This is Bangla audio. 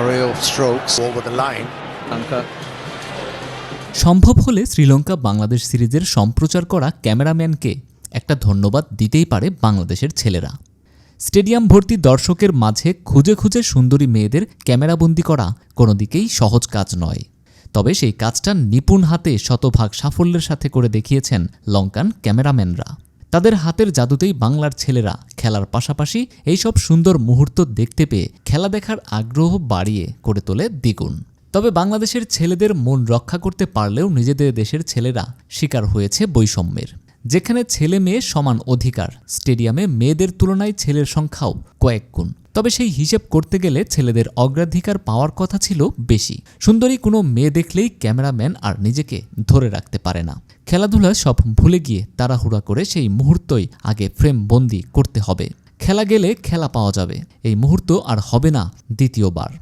array of strokes over the line. সম্ভব হলে শ্রীলঙ্কা বাংলাদেশ সিরিজের সম্প্রচার করা ক্যামেরাম্যানকে একটা ধন্যবাদ দিতেই পারে বাংলাদেশের ছেলেরা। স্টেডিয়াম ভর্তি দর্শকের মাঝে খুঁজে খুঁজে সুন্দরী মেয়েদের ক্যামেরাবন্দি করা কোনো দিকেই সহজ কাজ নয়। তবে সেই কাজটা নিপুণ হাতে শতভাগ সাফল্যের সাথে করে দেখিয়েছেন লঙ্কান ক্যামেরাম্যানরা। তাদের হাতের জাদুতেই বাংলার ছেলেরা খেলার পাশাপাশি এইসব সুন্দর মুহূর্ত দেখতে পেয়ে খেলা দেখার আগ্রহ বাড়িয়ে করে তোলে দ্বিগুণ। তবে বাংলাদেশের ছেলেদের মন রক্ষা করতে পারলেও নিজেদের দেশের ছেলেরা শিকার হয়েছে বৈষম্যের। যেখানে ছেলে মেয়ে সমান অধিকার, স্টেডিয়ামে মেয়েদের তুলনায় ছেলের সংখ্যাও কয়েক গুণ। তবে সেই হিসেব করতে গেলে ছেলেদের অগ্রাধিকার পাওয়ার কথা ছিল বেশি। সুন্দরী কোনো মেয়ে দেখলেই ক্যামেরাম্যান আর নিজেকে ধরে রাখতে পারে না। খেলাধুলা সব ভুলে গিয়ে তাড়াহুড়া করে সেই মুহূর্তই আগে ফ্রেম বন্দি করতে হবে। খেলা গেলে খেলা পাওয়া যাবে। এই মুহূর্ত আর হবে না দ্বিতীয়বার।